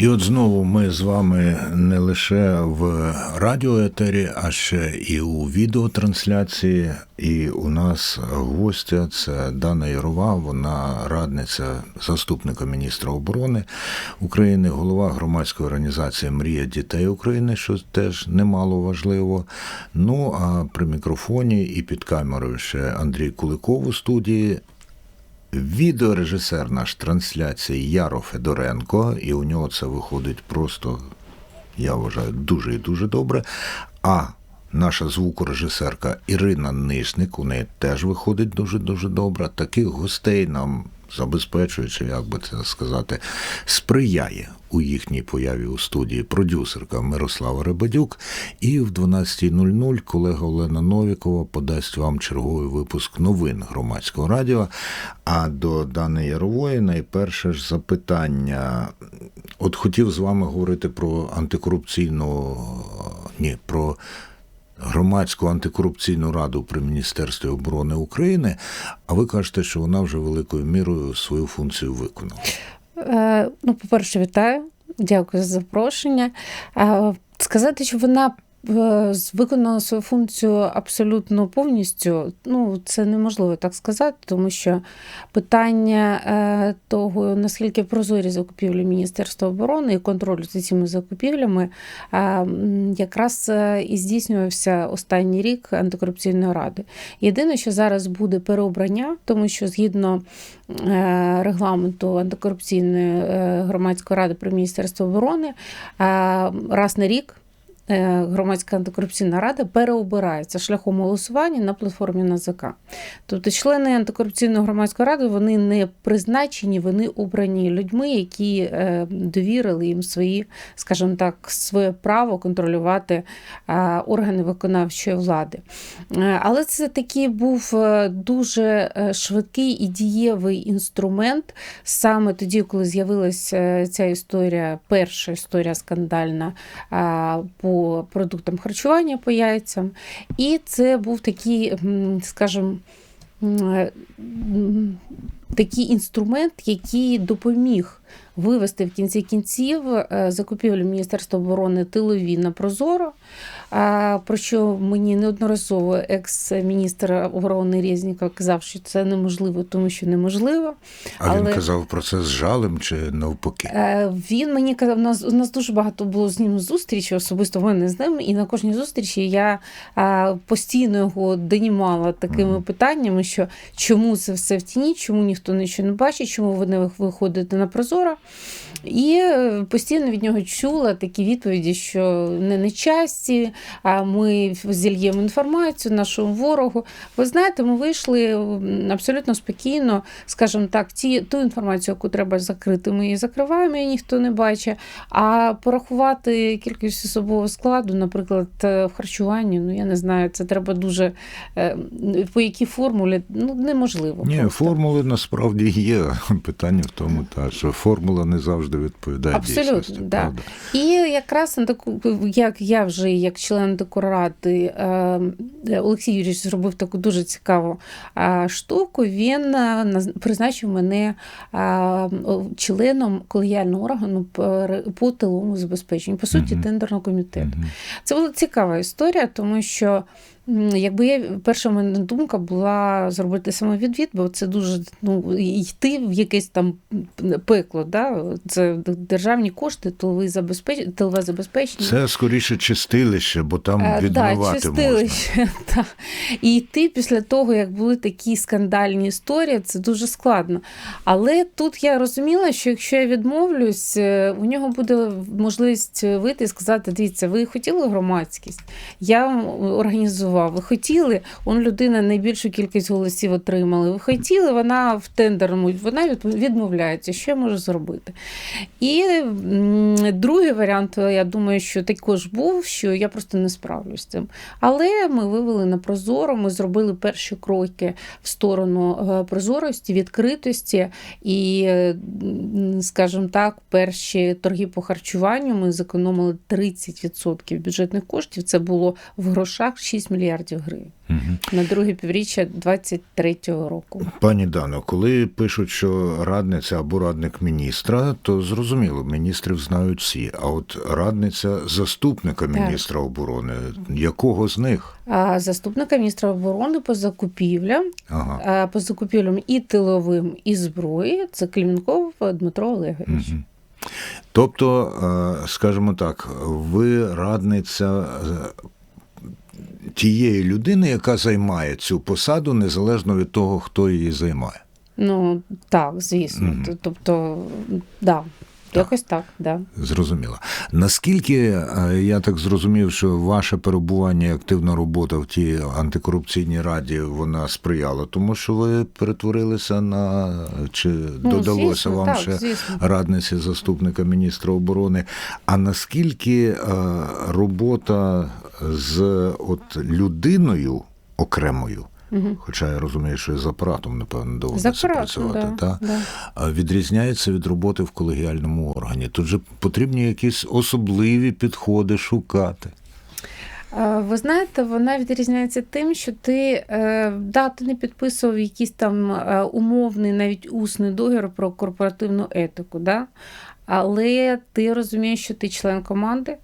І от знову ми з вами не лише в радіоетері, а ще і у відеотрансляції. І у нас гостя це Дана Ярова, вона радниця заступника міністра оборони України, голова громадської організації Мрія дітей України, що теж немало важливо. Ну а при мікрофоні і під камерою ще Андрій Куликов у студії. Відеорежисер наш трансляції Яро Федоренко, і у нього це виходить просто, я вважаю, дуже і дуже добре. А наша звукорежисерка Ірина Нишник, у неї теж виходить дуже-дуже добре. Таких гостей нам забезпечуючи, як би це сказати, сприяє у їхній появі у студії продюсерка Мирослава Ребедюк. І в 12.00 колега Олена Новікова подасть вам черговий випуск новин громадського радіо. А до Дани Ярової найперше ж запитання. От хотів з вами говорити про антикорупційну ні, про громадську антикорупційну раду при Міністерстві оборони України, а ви кажете, що вона вже великою мірою свою функцію виконала. Е, ну, по-перше, вітаю, дякую за запрошення. Сказати, що вона виконала свою функцію абсолютно повністю. Ну, це неможливо так сказати, тому що питання е, того, наскільки прозорі закупівлі Міністерства оборони і контролю за цими закупівлями, е, якраз і здійснювався останній рік антикорупційної ради. Єдине, що зараз буде переобрання, тому що згідно регламенту антикорупційної громадської ради при Міністерстві оборони раз на рік. Е, громадська антикорупційна рада переобирається шляхом голосування на платформі НАЗК. Тобто члени антикорупційної громадської ради вони не призначені, вони обрані людьми, які е, довірили їм свої, скажімо так, своє право контролювати е, органи виконавчої влади. Але це такий був дуже швидкий і дієвий інструмент саме тоді, коли з'явилася ця історія, перша історія скандальна по продуктам харчування по яйцям. І це був такий, скажімо, такий інструмент, який допоміг вивести в кінці кінців е, закупівлю Міністерства оборони тилові на Прозоро. Про що мені неодноразово екс-міністр оборони Резніков казав, що це неможливо, тому що неможливо. А Але... він казав про це з жалем чи навпаки? Е, він мені казав, у нас у нас дуже багато було з ним зустрічей, особисто в мене з ним, і на кожній зустрічі я постійно його донімала такими mm. питаннями, що чому це все в тіні, чому ніхто нічого не бачить, чому ви не виходите на Прозоро. І е, постійно від нього чула такі відповіді, що не на часті, а ми зільємо інформацію нашому ворогу. Ви знаєте, ми вийшли абсолютно спокійно, скажімо так, ті, ту інформацію, яку треба закрити, ми її закриваємо, і ніхто не бачить. А порахувати кількість особового складу, наприклад, е, в харчуванні, ну я не знаю, це треба дуже е, по якій формулі ну неможливо. Ні, просто. формули насправді є. Питання в тому, та що формула не завжди відповідає. Абсолютно, дійсності, да. правда. І якраз як я вже як член декоради е, Олексій Юрійович зробив таку дуже цікаву е, штуку. Він е, призначив мене членом колегіального органу по тиловому забезпеченню, по суті, угу. тендерного комітету. Угу. Це була цікава історія, тому що. Якби я перша мене думка була зробити самовідвід, бо це дуже ну, йти в якесь там пекло. Да? Це державні кошти, тилове забезпечення. Тилове забезпечення. Це скоріше чистилище, бо там е, відмивати да, чистилище, можна. Да. І йти після того, як були такі скандальні історії, це дуже складно. Але тут я розуміла, що якщо я відмовлюсь, е, у нього буде можливість вийти і сказати: дивіться, ви хотіли громадськість? Я організував голосував. Ви хотіли, он людина найбільшу кількість голосів отримала. Ви хотіли, вона в тендерному, вона відмовляється, що я можу зробити. І другий варіант, я думаю, що також був, що я просто не справлюсь з цим. Але ми вивели на прозоро, ми зробили перші кроки в сторону е, прозорості, відкритості і, скажімо так, перші торги по харчуванню ми зекономили 30% бюджетних коштів. Це було в грошах 6 мільярдів мільярдів гривень Мгм. на друге півріччя 2023 року. Пані Дано, коли пишуть, що радниця або радник міністра, то зрозуміло, міністрів знають всі. А от радниця заступника міністра оборони, якого з них? А заступника міністра оборони по закупівлям, Ага. а, по закупівлям і тиловим, і зброї це Кліменков Дмитро Олегович. Мгм. Тобто, скажімо так, ви радниця тієї людини, яка займає цю посаду, незалежно від того, хто її займає. Ну так, звісно. Mm -hmm. Тобто, да, якось так, да. Зрозуміло. Наскільки е, я так зрозумів, що ваше перебування і активна робота в тій антикорупційній раді вона сприяла, тому що ви перетворилися на чи Ну, додалося звісно, вам так, ще звісно. радниці заступника міністра оборони. А наскільки е, робота з от людиною окремою? Мгм. Хоча я розумію, що і з апаратом, напевно, доводиться працювати. да, та? да. відрізняється від роботи в колегіальному органі. Тут же потрібні якісь особливі підходи шукати. Ви знаєте, вона відрізняється тим, що ти, е, да, ти не підписував якийсь там е, умовний, навіть усний договір про корпоративну етику, да? але ти розумієш, що ти член команди,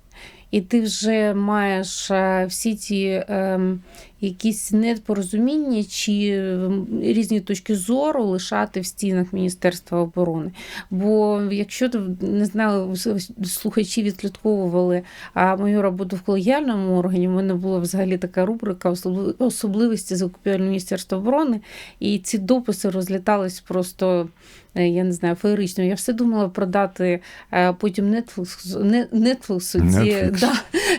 і ти вже маєш е, всі ті ем, якісь непорозуміння чи ем, різні точки зору лишати в стінах Міністерства оборони. Бо якщо не знаю, слухачі відслідковували а, мою роботу в колегіальному органі, в мене була взагалі така рубрика «Особли- особливості закупівель Міністерства оборони, і ці дописи розлітались просто. е, Я не знаю, феєрично. Я все думала продати е, потім Netflix, не- Netflix ці, да,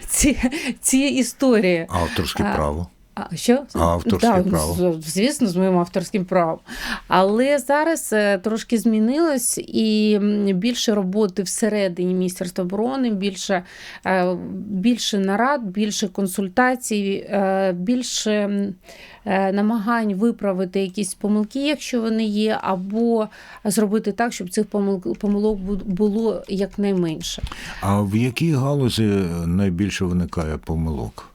ці, ці історії. Авторське А, право. А що? Авторське Да, право? Звісно, з моїм авторським правом. Але зараз е, трошки змінилось і більше роботи всередині Міністерства оборони, більше, е, більше нарад, більше консультацій, е, більше намагань виправити якісь помилки, якщо вони є, або зробити так, щоб цих помил- помилок бу- було якнайменше. А в якій галузі найбільше виникає помилок?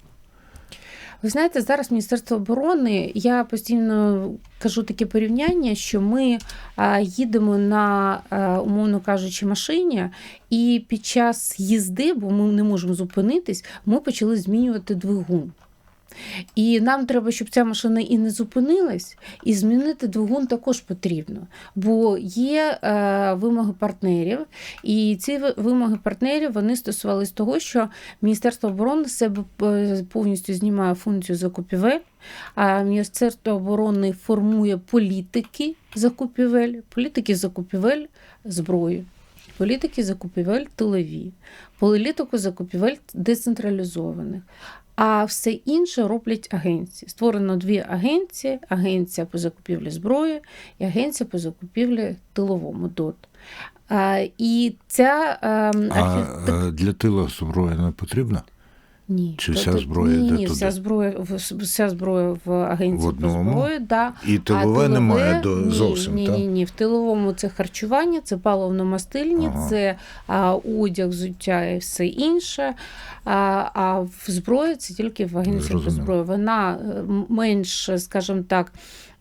Ви знаєте, зараз Міністерство оборони, я постійно кажу таке порівняння, що ми їдемо на, умовно кажучи, машині, і під час їзди, бо ми не можемо зупинитись, ми почали змінювати двигун. І нам треба, щоб ця машина і не зупинилась, і змінити двигун також потрібно. Бо є е, вимоги партнерів, і ці вимоги партнерів вони стосувались того, що Міністерство оборони себе е, повністю знімає функцію закупівель, а Міністерство оборони формує політики закупівель, політики закупівель зброї. Політики закупівель тилові, політику закупівель децентралізованих. А все інше роблять агенції. Створено дві агенції: агенція по закупівлі зброї і агенція по закупівлі тиловому ДОТ. А, і ця ем, А архітек- е, для тила зброя не потрібна? Ні, Чи то- вся зброя ні, йде ні, туди? вся зброя вся зброя в агенції по зброї, да. І тилове немає до ні, зовсім, ні, так? ні, ні. В тиловому це харчування, це паливно-мастильні, Ага. це а, одяг, взуття і все інше. А, а в зброї це тільки в агенції по зброї. Вона е, менш, скажімо так.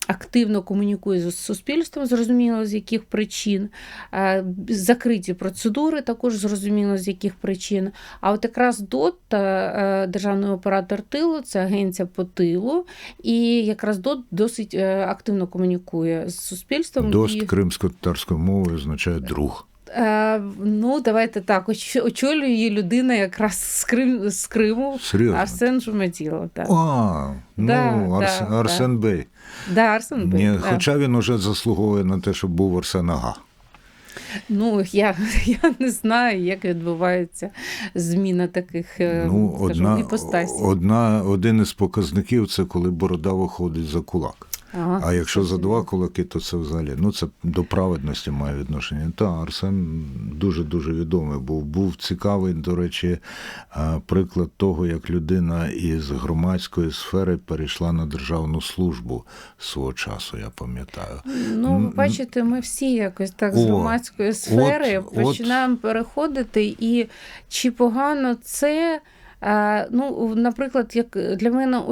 Активно комунікує з суспільством, зрозуміло, з яких причин. Е, Закриті процедури також зрозуміло, з яких причин. А от якраз ДОТ, е, державний оператор тилу, це агенція по тилу, і якраз ДОТ досить е, активно комунікує з суспільством. Дост І, кримсько-татарською мовою означає друг. ну, давайте так, оч- очолює її людина якраз з, Крим, з Криму. Серйозно? Арсен Жумаділов. Так. А, ну, Да, Арс... да, Арсен Бей. Да, Арсен Бей, Ні, да. Хоча він уже заслуговує на те, щоб був Арсен Ага. Ну, я, я не знаю, як відбувається зміна таких е, Ну, скажімо, одна, одна, один із показників це коли борода виходить за кулак. Ага, А якщо за два кулаки, то це взагалі ну це до праведності має відношення. Та Арсен дуже дуже відомий був. Був цікавий, до речі, приклад того, як людина із громадської сфери перейшла на державну службу свого часу. Я пам'ятаю. Ну, ви бачите, ми всі якось так з громадської сфери от- починаємо переходити, і чи погано це. Ну, наприклад, як для мене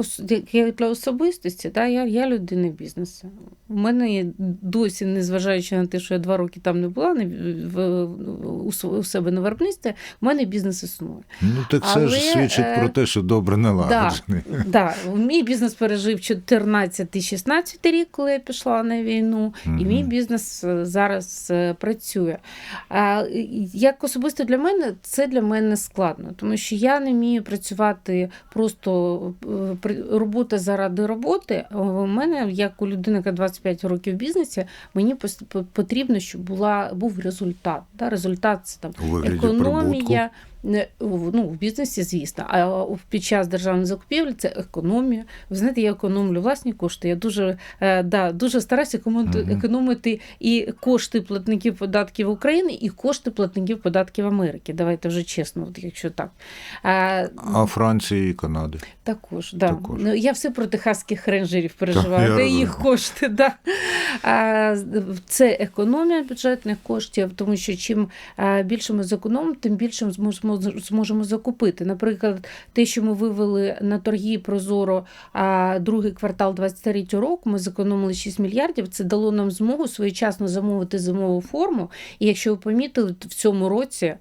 як для особистості, да, я, я людина бізнесу. У мене є досі, незважаючи на те, що я два роки там не була не, в, у, у себе на виробництві, у мене бізнес існує. Ну так це ж свідчить е, про те, що добре налагоджений. Да, мій бізнес пережив 14-16 рік, коли я пішла на війну, і мій бізнес е, зараз е, працює. А, Як особисто для мене, це для мене складно, тому що я не вмію працювати просто е, робота заради роботи. У мене, як у людини, яка 25 років в бізнесі, мені потрібно, щоб була, був результат. Да? Результат це там економія. прибутку. Ну, в бізнесі, звісно, а під час державної закупівлі це економія. Ви знаєте, я економлю власні кошти. Я дуже, е, да, дуже стараюся економити, і кошти платників податків України, і кошти платників податків Америки. Давайте вже чесно, от якщо так. А, А Франції і Канади. також, да. Також. Ну, я все про техаських рейнджерів переживаю, я де їх розумію. кошти. Да. А, це економія бюджетних коштів, тому що чим більше ми зекономимо, тим більше ми зможемо, закупити. Наприклад, те, що ми вивели на торги Прозоро другий квартал 23 року, ми зекономили 6 мільярдів. Це дало нам змогу своєчасно замовити зимову форму. І якщо ви помітили, в цьому році,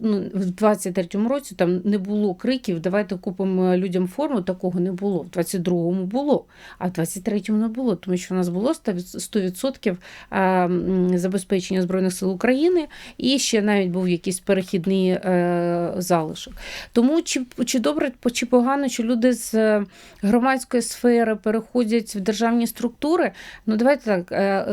ну, в 23-му році там не було криків, давайте купимо людям форму, такого не було. В 22-му було, а в 23-му не було, тому що у нас було 100% забезпечення Збройних сил України, і ще навіть був якийсь перехідний е, залишок. Тому чи, чи добре, чи погано, що люди з громадської сфери переходять в державні структури? Ну, давайте так, е, е,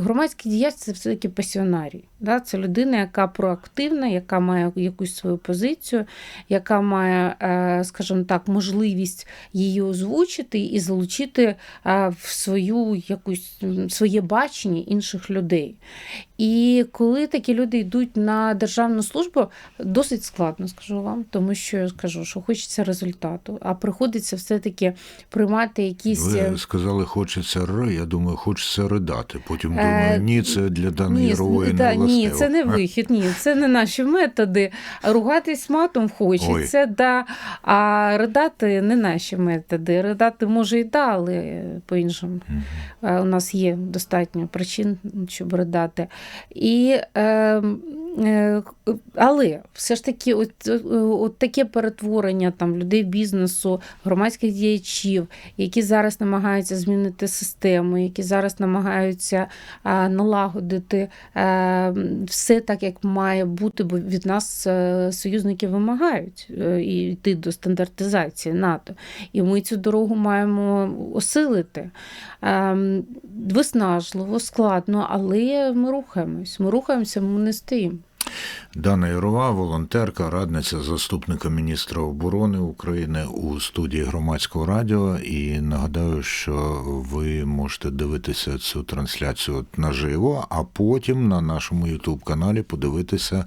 громадський діяч це все-таки пасіонарій. Да? Це людина, яка проактивна, яка має якусь свою позицію, яка має, е, скажімо так, можливість її озвучити і залучити в свою якусь своє бачення інших людей. І коли такі люди йдуть на державну службу, досить складно, скажу вам, тому що я скажу, що хочеться результату, а приходиться все-таки приймати якісь. е, Ви сказали, хочеться ри, я думаю, хочеться ридати. Потім Е, думаю, ні, це для Дани Ні, Ярової да, ні, це не вихід, ні, це не наші методи. Ругатись матом хочеться, да, а ридати не наші методи. Ридати може і да, але по-іншому. Е, У нас є достатньо причин, щоб ридати. І, е, е, але все ж таки, от, е, от таке перетворення там людей бізнесу, громадських діячів, які зараз намагаються змінити систему, які зараз намагаються е, налагодити е, все так, як має бути, бо від нас е, союзники вимагають е, і йти до стандартизації НАТО. І ми цю дорогу маємо осилити. Ем, Виснажливо, складно, але ми рухаємось. Ми рухаємося, ми не стоїмо. Дана Ярова, волонтерка, радниця заступника міністра оборони України у студії громадського радіо. І нагадаю, що ви можете дивитися цю трансляцію наживо, а потім на нашому Ютуб каналі подивитися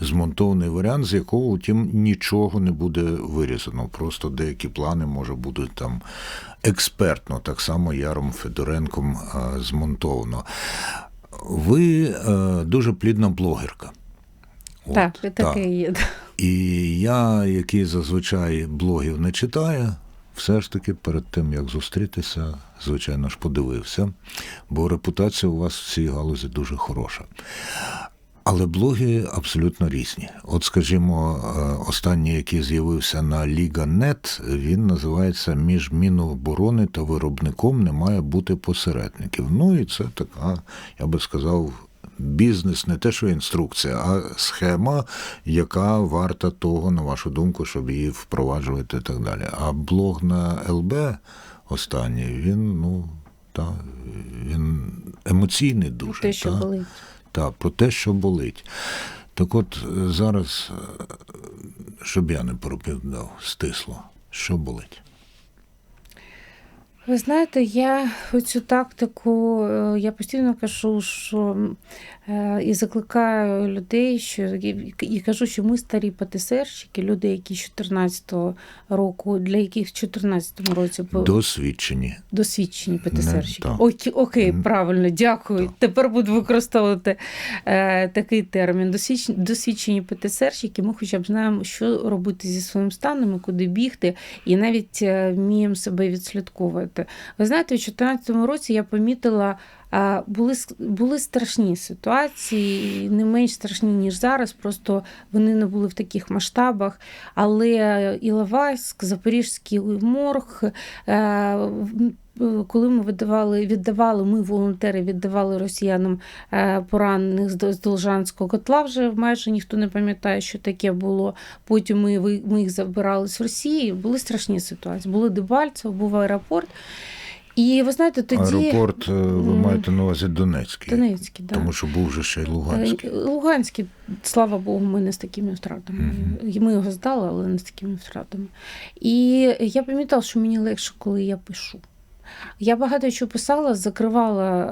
змонтований варіант, з якого, утім, нічого не буде вирізано. Просто деякі плани може будуть там експертно, так само Яром Федоренком е, змонтовано. Ви е, дуже плідна блогерка. От, так, так. таке є. І я, який зазвичай блогів не читає, все ж таки перед тим, як зустрітися, звичайно ж, подивився, бо репутація у вас в цій галузі дуже хороша. Але блоги абсолютно різні. От, скажімо, е, останній, який з'явився на Ліга.нет, він називається Між Міноборони та виробником не має бути посередників. Ну і це така, я би сказав, бізнес, не те, що інструкція, а схема, яка варта того, на вашу думку, щоб її впроваджувати і так далі. А блог на ЛБ останній, він, ну, та, він емоційний дуже. Те, що та. болить. Так, про те, що болить. Так от е, зараз, е, щоб я не пропівдав, стисло, що болить? Ви знаєте, я оцю тактику, е, я постійно кажу, що е, і закликаю людей, що і, кажу, що ми старі ПТСРщики, люди, які з 14-го року, для яких в 14-му році Досвідчені. досвідчені ПТСРщики. так. Окей, окей, правильно, дякую. так. Тепер буду використовувати е, такий термін. Досвідчені, досвідчені ПТСРщики, ми хоча б знаємо, що робити зі своїм станом і куди бігти, і навіть е, вміємо себе відслідковувати. Ви знаєте, у 2014 році я помітила. Були, були страшні ситуації, не менш страшні, ніж зараз. Просто вони не були в таких масштабах. Але Іловайськ, Запорізький морг, е, коли ми видавали, віддавали, ми, волонтери, віддавали росіянам е, поранених з Должанського котла, вже майже ніхто не пам'ятає, що таке було. Потім ми, ми їх забирали з Росії. Були страшні ситуації. Були Дебальцево, був аеропорт. І ви знаєте, тоді Аеропорт, е, ви маєте на увазі Донецький. Донецький, да. Тому що був вже ще й Луганський. Е, Луганський, слава Богу, ми не з такими втратами. Угу. Ми його здали, але не з такими втратами. І я пам'ятала, що мені легше, коли я пишу. Я багато чого писала, закривала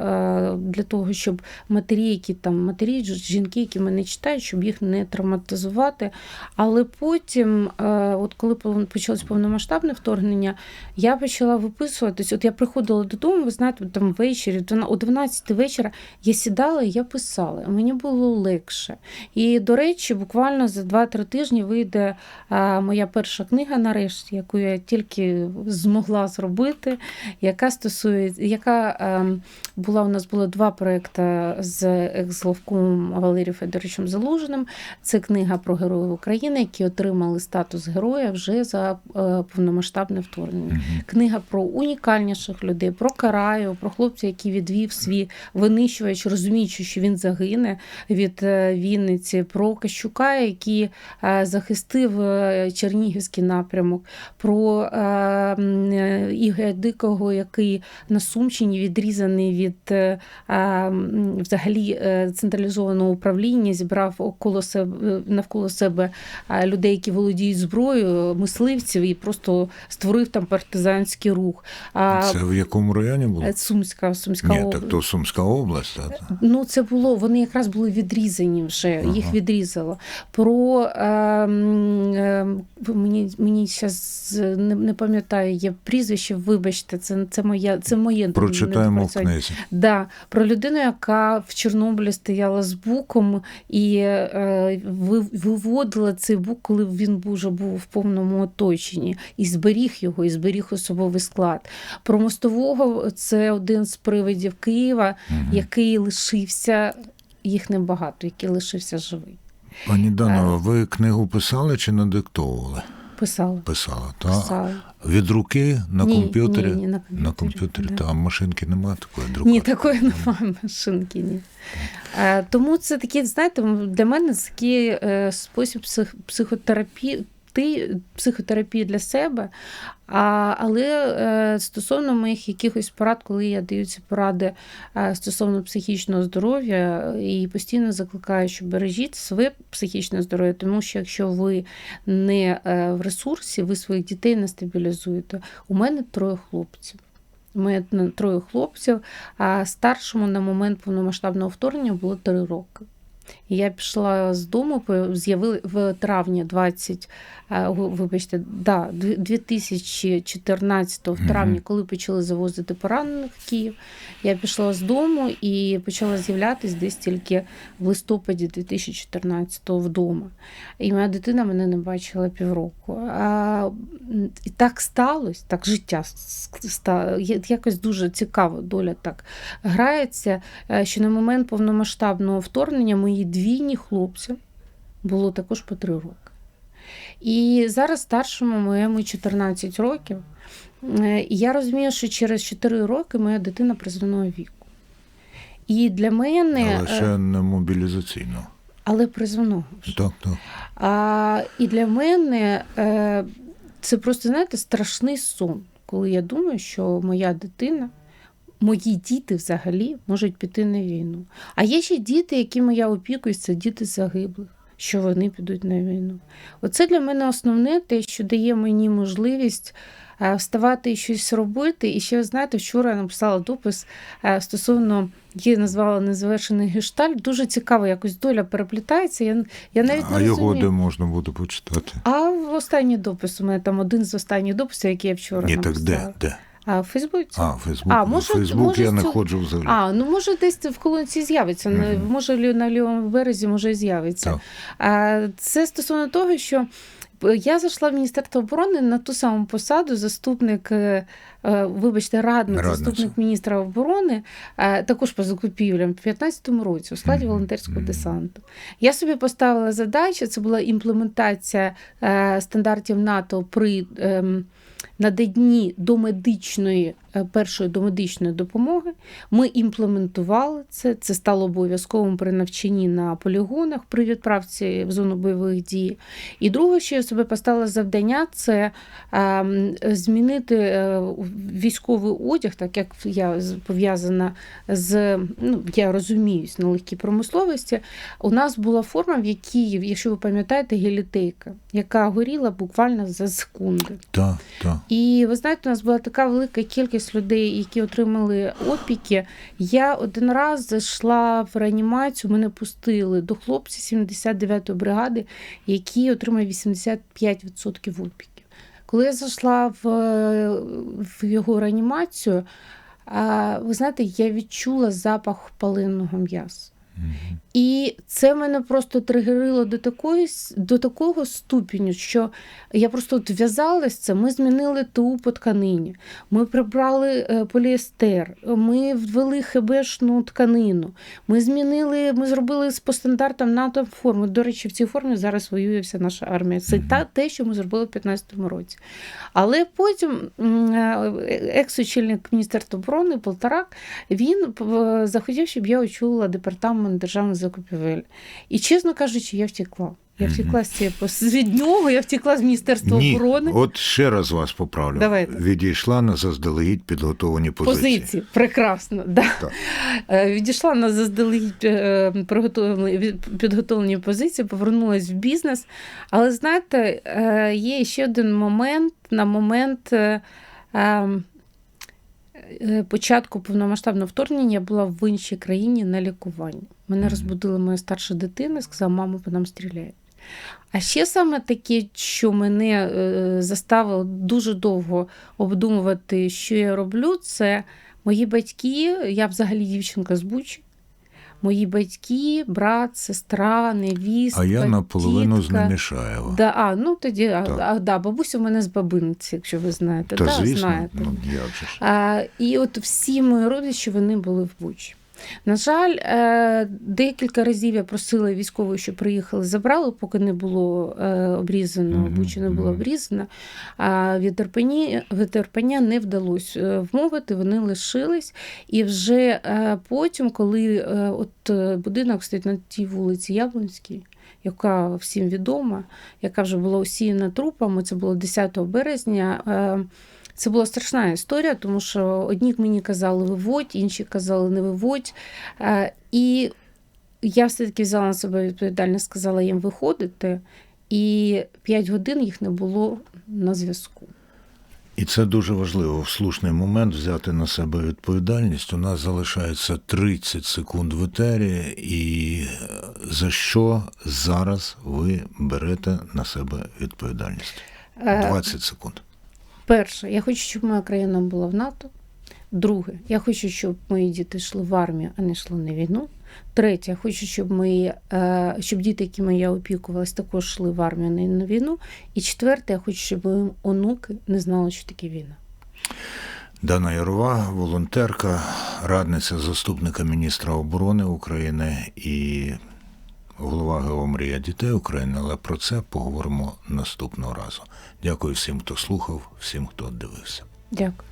е, для того, щоб матері, які там матері, жінки, які мене читають, щоб їх не травматизувати. Але потім, е, от коли почалось повномасштабне вторгнення, я почала виписуватись. От я приходила додому, ви знаєте, там ввечері, о 12 вечора я сідала і я писала. Мені було легше. І, до речі, буквально за 2-3 тижні вийде моя перша книга, нарешті, яку я тільки змогла зробити, яка стосується, яка ем, була у нас було два проекти з екс-главкомом Валерієм Федоровичем Залужним. Це книга про героїв України, які отримали статус героя вже за е, повномасштабне вторгнення. Книга про унікальніших людей, про Караю, про хлопця, який відвів свій винищувач, розуміючи, що він загине від е, Вінниці, про Кащука, який е, захистив Чернігівський напрямок, про е, е, Ігоря Дикого, який на Сумщині відрізаний від е, е, взагалі е, централізованого управління, зібрав около себе навколо себе е, людей, які володіють зброєю, мисливців, і просто створив там партизанський рух. А, Це в якому районі було? е, Сумська, Сумська Ні, область. так то Сумська область. а, та. Ну, це було, вони якраз були відрізані вже, їх відрізало. Про ем, ем, мені, мені зараз не, не пам'ятаю, є прізвище, вибачте, це, це моя, це моє Прочитаємо в книзі. Да, про людину, яка в Чорнобилі стояла з буком і е, виводила цей бук, коли він вже був в повному оточенні, і зберіг його, і зберіг особовий склад. Про мостового це один з привидів Києва, Мгм. який лишився, їх небагато, який лишився живий. Пані Е. Ви книгу писали чи надиктовували? Писала. Писала, так? Писала. Від руки на Ні, комп'ютері? ні, ні, на комп'ютері, На комп'ютері, да. там машинки немає такої друкати. Ні, такої немає машинки. Ні. Е, Тому це такі, знаєте, для мене це такий е, спосіб психотерапії. Ти психотерапії для себе, а, але е, стосовно моїх якихось порад, коли я даю ці поради е, стосовно психічного здоров'я, і постійно закликаю, що бережіть своє психічне здоров'я, тому що якщо ви не е, в ресурсі, ви своїх дітей не стабілізуєте. У мене троє хлопців. У троє хлопців, а старшому на момент повномасштабного вторгнення було три роки. Я пішла з дому, з'явили в травні 20, е, вибачте, да, 2014 в травні, коли почали завозити поранених в Київ, я пішла з дому і почала з'являтись десь тільки в листопаді 2014 вдома. І моя дитина мене не бачила півроку. А, і так сталося, так життя с- якось дуже цікаво, доля так грається, е, що на момент повномасштабного вторгнення мої двійні хлопці було також по три роки. І зараз старшому моєму 14 років. Е, І я розумію, що через 4 роки моя дитина призовного віку. І для мене, Але е, ще не мобілізаційно. але призовного. Так, так. А, і для мене е, це просто, знаєте, страшний сон, коли я думаю, що моя дитина, мої діти взагалі можуть піти на війну. А є ще діти, якими я опікуюсь, це діти загиблих. що вони підуть на війну. Оце для мене основне те, що дає мені можливість е, вставати і щось робити. І ще ви знаєте, вчора я написала допис е, стосовно її назвала незавершений гештальт. Дуже цікаво, якось доля переплітається. Я, я навіть не а його розумію. де можна буде почитати? А в останній допис у мене там один з останніх дописів, який я вчора Ні, так де? де? А в Фейсбуці. А, Фейсбук. А, може, Фейсбук може, я не ходжу взагалі. А, ну може десь в колонці з'явиться. Мгм. Може на лівому березі, може з'явиться. А, це стосовно того, що я зайшла в Міністерство оборони на ту саму посаду, заступник, е, е, вибачте, радник, Радниця. заступник міністра оборони, е, також по закупівлям в 2015 році у складі Мгм. волонтерського Мгм. десанту. Я собі поставила задачу, це була імплементація е, стандартів НАТО при ем, до медичної першої домедичної допомоги. Ми імплементували це. Це стало обов'язковим при навчанні на полігонах при відправці в зону бойових дій. І друге, що я собі поставила завдання, це ем, змінити е, військовий одяг, так як я пов'язана з ну, я розуміюсь на легкій промисловості. У нас була форма, в якій, якщо ви пам'ятаєте, гелітейка, яка горіла буквально за секунди. Так, так. І ви знаєте, у нас була така велика кількість людей, які отримали опіки. Я один раз зайшла в реанімацію, мене пустили до хлопців 79-ї бригади, які отримали 85% опіків. Коли я зайшла в, в його реанімацію, ви знаєте, я відчула запах паленого м'яса. І це мене просто тригерило до такої до такого ступеню, що я просто от в'язалась це. Ми змінили ТУ по тканині, ми прибрали е, поліестер, ми ввели хебешну тканину. Ми змінили, ми зробили по стандартам НАТО форму. До речі, в цій формі зараз воює вся наша армія. Це та те, що ми зробили в 2015 році. Але потім е, екс-очільник Міністерства оборони Полторак він е, захотів, щоб я очолила департамент державних закупівель. І чесно кажучи, я втекла. Я втекла з цієї від нього, я втекла з Міністерства Ні, оборони. от ще раз вас поправлю. Давайте. Відійшла на заздалегідь підготовлені позиції. Позиції, прекрасно. Да. Так. Е, Відійшла на заздалегідь е, підготовлені позиції, повернулася в бізнес. Але знаєте, е, є ще один момент на момент. Е, Початку повномасштабного вторгнення я була в іншій країні на лікуванні. Мене розбудила моя старша дитина, сказала, мамо, по нам стріляють. А ще саме таке, що мене е, заставило дуже довго обдумувати, що я роблю, це мої батьки, я взагалі дівчинка з Бучі. Мої батьки, брат, сестра, невістка, А я наполовину з тітка. Немішаєва. Да, а, ну тоді, а, Так. а, да, бабуся у мене з бабинці, якщо ви знаєте. Та да, звісно, знаєте. ну як же ж. А, і от всі мої родичі вони були в Бучі. На жаль, е, декілька разів я просила військових, щоб приїхали, забрали, поки не було е, обрізано, Буча не було обрізано. А від Ірпені, від Ірпеня не вдалося е, вмовити, вони лишились. І вже потім, коли от будинок стоїть на тій вулиці Яблонській, яка всім відома, яка вже була усіяна трупами, це було 10 березня. Е, це була страшна історія, тому що одні мені казали виводь, інші казали не виводь. Е, І я все-таки взяла на себе відповідальність, сказала їм виходити, і 5 годин їх не було на зв'язку. І це дуже важливо в слушний момент взяти на себе відповідальність. У нас залишається 30 секунд в етері, і е, за що зараз ви берете на себе відповідальність? Е, 20 секунд. Перше, я хочу, щоб моя країна була в НАТО. Друге, я хочу, щоб мої діти йшли в армію, а не йшли на війну. Третє, я хочу, щоб мої, е, щоб діти, якими я опікувалась, також йшли в армію, а не на війну. І четверте, я хочу, щоб мої онуки не знали, що таке війна. Дана Ярова, волонтерка, радниця заступника міністра оборони України і голова Геомрія дітей України. Але про це поговоримо наступного разу. Дякую всім, хто слухав, всім, хто дивився. Дякую.